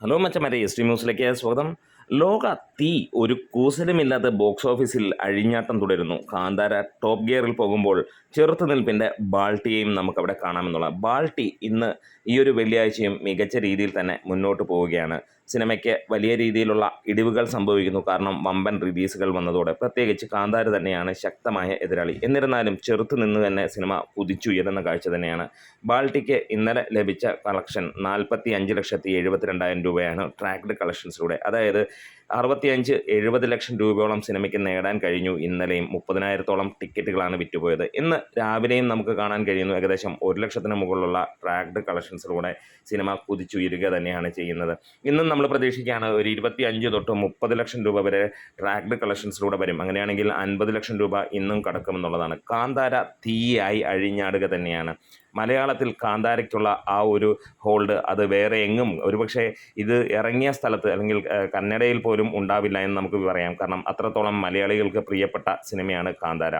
Hello മച്ചമാരെ S T ന്യൂസിലേക്ക് സ്വാഗതം. ലോക തീ ഒരു കൂസലുമില്ലാത്ത ബോക്സ് ഓഫീസിൽ അഴിഞ്ഞാട്ടം തുടരുന്നു. കാന്താര ടോപ്പ് ഗിയറിൽ പോകുമ്പോൾ ചെറുത്തുനിൽപ്പിന്റെ ബാൾട്ടിയെയും നമുക്കവിടെ കാണാമെന്നുള്ള. ബാൾട്ടി ഇന്ന് ഈ ഒരു വെള്ളിയാഴ്ചയും മികച്ച രീതിയിൽ തന്നെ മുന്നോട്ട് പോവുകയാണ്. സിനിമയ്ക്ക് വലിയ രീതിയിലുള്ള ഇടിവുകൾ സംഭവിക്കുന്നു. കാരണം വമ്പൻ റിലീസുകൾ വന്നതോടെ പ്രത്യേകിച്ച് കാന്താര തന്നെയാണ് ശക്തമായ എതിരാളി. എന്നിരുന്നാലും ചെറുത്ത് നിന്ന് തന്നെ സിനിമ കുതിച്ചുയരുന്ന കാഴ്ച തന്നെയാണ്. ബാൾട്ടിക്ക് ഇന്നലെ ലഭിച്ച കളക്ഷൻ നാൽപ്പത്തി അഞ്ച് ലക്ഷത്തി എഴുപത്തിരണ്ടായിരം രൂപയാണ് ട്രാക്ഡ് കളക്ഷൻസിലൂടെ. അതായത് അറുപത്തിയഞ്ച് എഴുപത് ലക്ഷം രൂപയോളം സിനിമയ്ക്ക് നേടാൻ കഴിഞ്ഞു. ഇന്നലെയും മുപ്പതിനായിരത്തോളം ടിക്കറ്റുകളാണ് വിറ്റുപോയത്. ഇന്ന് രാവിലെയും നമുക്ക് കാണാൻ കഴിയുന്നു. ഏകദേശം ഒരു ലക്ഷത്തിന് മുകളിലുള്ള ട്രാക്ഡ് കളക്ഷൻസിലൂടെ സിനിമ കുതിച്ചുയരുക തന്നെയാണ് ചെയ്യുന്നത്. ഇന്നും നമ്മൾ പ്രതീക്ഷിക്കുകയാണ് ഒരു ഇരുപത്തി അഞ്ച് തൊട്ട് മുപ്പത് ലക്ഷം രൂപ വരെ ട്രാക്ഡ് കളക്ഷൻസിലൂടെ വരും. അങ്ങനെയാണെങ്കിൽ അൻപത് ലക്ഷം രൂപ ഇന്നും കടക്കുമെന്നുള്ളതാണ്. കാന്താര തീയായി അഴിഞ്ഞാടുക തന്നെയാണ്. മലയാളത്തിൽ കാന്താരയ്ക്കുള്ള ആ ഒരു ഹോൾഡ് അത് വേറെ എങ്ങും ഒരുപക്ഷെ ഇത് ഇറങ്ങിയ സ്ഥലത്ത് അല്ലെങ്കിൽ ഏഹ്, കന്നഡയിൽ പോലും ഉണ്ടാവില്ല എന്ന് നമുക്ക് പറയാം. കാരണം അത്രത്തോളം മലയാളികൾക്ക് പ്രിയപ്പെട്ട സിനിമയാണ് കാന്താര.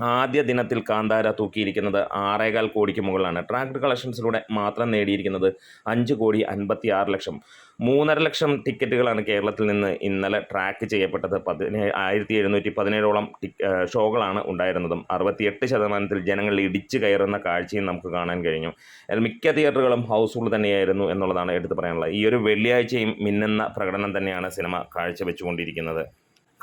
ആദ്യ ദിനത്തിൽ കാന്താര തൂക്കിയിരിക്കുന്നത് ആറേകാൽ കോടിക്ക് മുകളിലാണ്. ട്രാക്ട് കളക്ഷൻസിലൂടെ മാത്രം നേടിയിരിക്കുന്നത് അഞ്ച് കോടി അൻപത്തി ആറ് ലക്ഷം. മൂന്നര ലക്ഷം ടിക്കറ്റുകളാണ് കേരളത്തിൽ നിന്ന് ഇന്നലെ ട്രാക്ക് ചെയ്യപ്പെട്ടത്. പതിനേ ആയിരത്തി എഴുന്നൂറ്റി പതിനേഴോളം ഷോകളാണ് ഉണ്ടായിരുന്നതും. അറുപത്തിയെട്ട് ശതമാനത്തിൽ ജനങ്ങൾ ഇടിച്ചു കയറുന്ന കാഴ്ചയും നമുക്ക് കാണാൻ കഴിഞ്ഞു. മിക്ക തിയേറ്ററുകളും ഹൗസ്ഫുൾ തന്നെയായിരുന്നു എന്നുള്ളതാണ് എടുത്തു പറയാനുള്ളത്. ഈ ഒരു വെള്ളിയാഴ്ചയും മിന്നുന്ന പ്രകടനം തന്നെയാണ് സിനിമ കാഴ്ചവെച്ചുകൊണ്ടിരിക്കുന്നത്.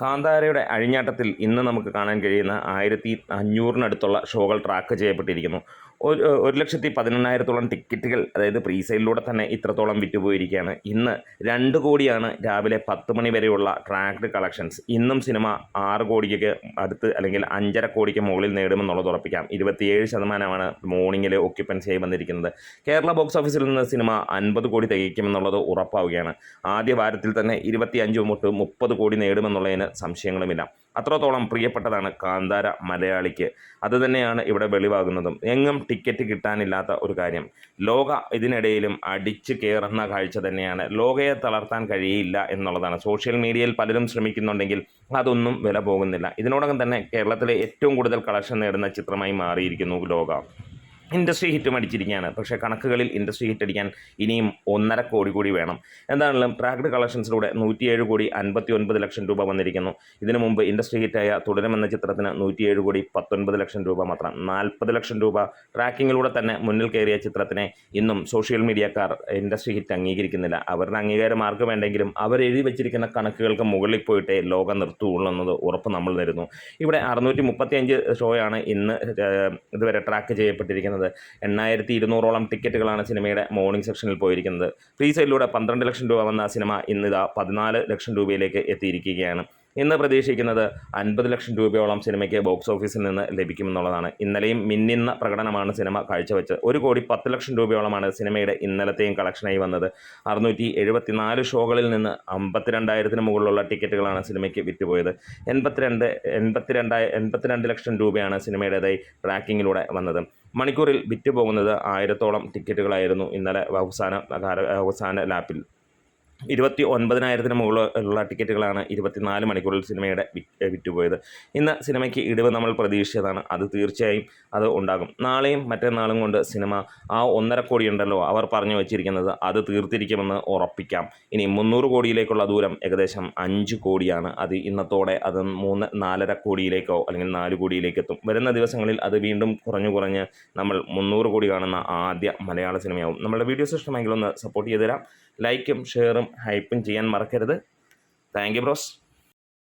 കാന്താരയുടെ അഴിഞ്ഞാട്ടത്തിൽ ഇന്ന് നമുക്ക് കാണാൻ കഴിയുന്ന ആയിരത്തി അഞ്ഞൂറിനടുത്തുള്ള ഷോകൾ ട്രാക്ക് ചെയ്യപ്പെട്ടിരിക്കുന്നു. ഒരു ഒരു ലക്ഷത്തി പതിനെണ്ണായിരത്തോളം ടിക്കറ്റുകൾ അതായത് പ്രീസെയിലൂടെ തന്നെ ഇത്രത്തോളം വിറ്റുപോയിരിക്കുകയാണ്. ഇന്ന് രണ്ട് കോടിയാണ് രാവിലെ പത്ത് മണി വരെയുള്ള ട്രാക്ഡ് കളക്ഷൻസ് ഇന്നും സിനിമ ആറ് കോടിക്ക് അടുത്ത് അല്ലെങ്കിൽ അഞ്ചര കോടിക്ക് മുകളിൽ നേടുമെന്നുള്ളത് ഉറപ്പിക്കാം. ഇരുപത്തിയേഴ് ശതമാനമാണ് മോർണിംഗിൽ ഒക്യുപ്പൻസിയായി വന്നിരിക്കുന്നത്. കേരള ബോക്സ് ഓഫീസിൽ നിന്ന് സിനിമ അൻപത് കോടി തികയ്ക്കുമെന്നുള്ളത് ഉറപ്പാവുകയാണ്. ആദ്യ വാരത്തിൽ തന്നെ ഇരുപത്തി അഞ്ച് മുട്ട് മുപ്പത് കോടി നേടുമെന്നുള്ളതിന് സംശയങ്ങളുമില്ല. അത്രത്തോളം പ്രിയപ്പെട്ടതാണ് കാന്താര മലയാളിക്ക്. അതുതന്നെയാണ് ഇവിടെ വെളിവാകുന്നതും. എങ്ങും ടിക്കറ്റ് കിട്ടാനില്ലാത്ത ഒരു കാര്യം. ലോക ഇതിനിടയിലും അടിച്ച് കയറുന്ന കാഴ്ച തന്നെയാണ്. ലോകയെ തളർത്താൻ കഴിയില്ല എന്നുള്ളതാണ്. സോഷ്യൽ മീഡിയയിൽ പലരും ശ്രമിക്കുന്നുണ്ടെങ്കിൽ അതൊന്നും വില പോകുന്നില്ല. ഇതിനോടകം തന്നെ കേരളത്തിലെ ഏറ്റവും കൂടുതൽ കളക്ഷൻ നേടുന്ന ചിത്രമായി മാറിയിരിക്കുന്നു ലോക. ഇൻഡസ്ട്രി ഹിറ്റും അടിച്ചിരിക്കുകയാണ് പക്ഷേ കണക്കുകളിൽ ഇൻഡസ്ട്രി ഹിറ്റ് അടിക്കാൻ ഇനിയും ഒന്നര കോടി കൂടി വേണം. എന്താണെങ്കിലും ട്രാക്ഡ് കളക്ഷൻസിലൂടെ നൂറ്റിയേഴ് കോടി അൻപത്തി ഒൻപത് ലക്ഷം രൂപ വന്നിരിക്കുന്നു. ഇതിനു മുമ്പ് ഇൻഡസ്ട്രി ഹിറ്റായ തുടരുമെന്ന ചിത്രത്തിന് നൂറ്റിയേഴ് കോടി പത്തൊൻപത് ലക്ഷം രൂപ മാത്രം. നാൽപ്പത് ലക്ഷം രൂപ ട്രാക്കിങ്ങിലൂടെ തന്നെ മുന്നിൽ കയറിയ ചിത്രത്തിനെ ഇന്നും സോഷ്യൽ മീഡിയക്കാർ ഇൻഡസ്ട്രി ഹിറ്റ് അംഗീകരിക്കുന്നില്ല. അവരുടെ അംഗീകാരം ആർക്ക് വേണ്ടെങ്കിലും അവരെഴുതി വെച്ചിരിക്കുന്ന കണക്കുകൾക്ക് മുകളിൽ പോയിട്ടേ ലോകം നിർത്തുകയുള്ളൂ എന്നത് ഉറപ്പ് നമ്മൾ തരുന്നു. ഇവിടെ അറുന്നൂറ്റി മുപ്പത്തിയഞ്ച് ഷോയാണ് ഇന്ന് ഇതുവരെ ട്രാക്ക് ചെയ്യപ്പെട്ടിരിക്കുന്നത്. എണ്ണായിരത്തി ഇരുന്നൂറോളം ടിക്കറ്റുകളാണ് സിനിമയുടെ മോർണിംഗ് സെക്ഷനിൽ പോയിരിക്കുന്നത്. ഫ്രീ സെയിലൂടെ പന്ത്രണ്ട് ലക്ഷം രൂപ വന്ന സിനിമ ഇന്നിതാ പതിനാല് ലക്ഷം രൂപയിലേക്ക് എത്തിയിരിക്കുകയാണ്. ഇന്ന് പ്രതീക്ഷിക്കുന്നത് അൻപത് ലക്ഷം രൂപയോളം സിനിമയ്ക്ക് ബോക്സ് ഓഫീസിൽ നിന്ന് ലഭിക്കുമെന്നുള്ളതാണ്. ഇന്നലെയും മിന്നിന്ന പ്രകടനമാണ് സിനിമ കാഴ്ചവെച്ചത്. ഒരു കോടി പത്ത് ലക്ഷം രൂപയോളമാണ് സിനിമയുടെ ഇന്നലത്തെയും കളക്ഷനായി വന്നത്. അറുന്നൂറ്റി എഴുപത്തിനാല് ഷോകളിൽ നിന്ന് അമ്പത്തിരണ്ടായിരത്തിന് മുകളിലുള്ള ടിക്കറ്റുകളാണ് സിനിമയ്ക്ക് വിറ്റുപോയത്. എൺപത്തിരണ്ട് എൺപത്തിരണ്ടായി എൺപത്തിരണ്ട് ലക്ഷം രൂപയാണ് സിനിമയുടേതായി ട്രാക്കിങ്ങിലൂടെ വന്നത്. മണിക്കൂറിൽ വിറ്റുപോകുന്നത് ആയിരത്തോളം ടിക്കറ്റുകളായിരുന്നു ഇന്നലെ അവസാന അവസാന ലാപ്പിൽ. ഇരുപത്തി ഒൻപതിനായിരത്തിന് മുകളിലുള്ള ടിക്കറ്റുകളാണ് ഇരുപത്തിനാല് മണിക്കൂറിൽ സിനിമയുടെ വിറ്റ് വിറ്റുപോയത്. ഇന്ന് സിനിമയ്ക്ക് ഇടിവ് നമ്മൾ പ്രതീക്ഷിച്ചതാണ്. അത് തീർച്ചയായും അത് ഉണ്ടാകും. നാളെയും മറ്റന്നാളും കൊണ്ട് സിനിമ ആ ഒന്നര കോടി ഉണ്ടല്ലോ അവർ പറഞ്ഞു വച്ചിരിക്കുന്നത് അത് തീർത്തിരിക്കുമെന്ന് ഉറപ്പിക്കാം. ഇനി മുന്നൂറ് കോടിയിലേക്കുള്ള ദൂരം ഏകദേശം അഞ്ച് കോടിയാണ്. അത് ഇന്നത്തോടെ അത് മൂന്ന് നാലര കോടിയിലേക്കോ അല്ലെങ്കിൽ നാല് കോടിയിലേക്ക് എത്തും. വരുന്ന ദിവസങ്ങളിൽ അത് വീണ്ടും കുറഞ്ഞു കുറഞ്ഞ് നമ്മൾ മുന്നൂറ് കോടി കാണുന്ന ആദ്യ മലയാള സിനിമയാവും. നമ്മുടെ വീഡിയോസ് ഇഷ്ടമെങ്കിൽ ഒന്ന് സപ്പോർട്ട് ചെയ്തു തരാം ലൈക്കും ഷെയറും ഹൈപ്പും ചെയ്യാൻ മറക്കരുത്. Thank you bros.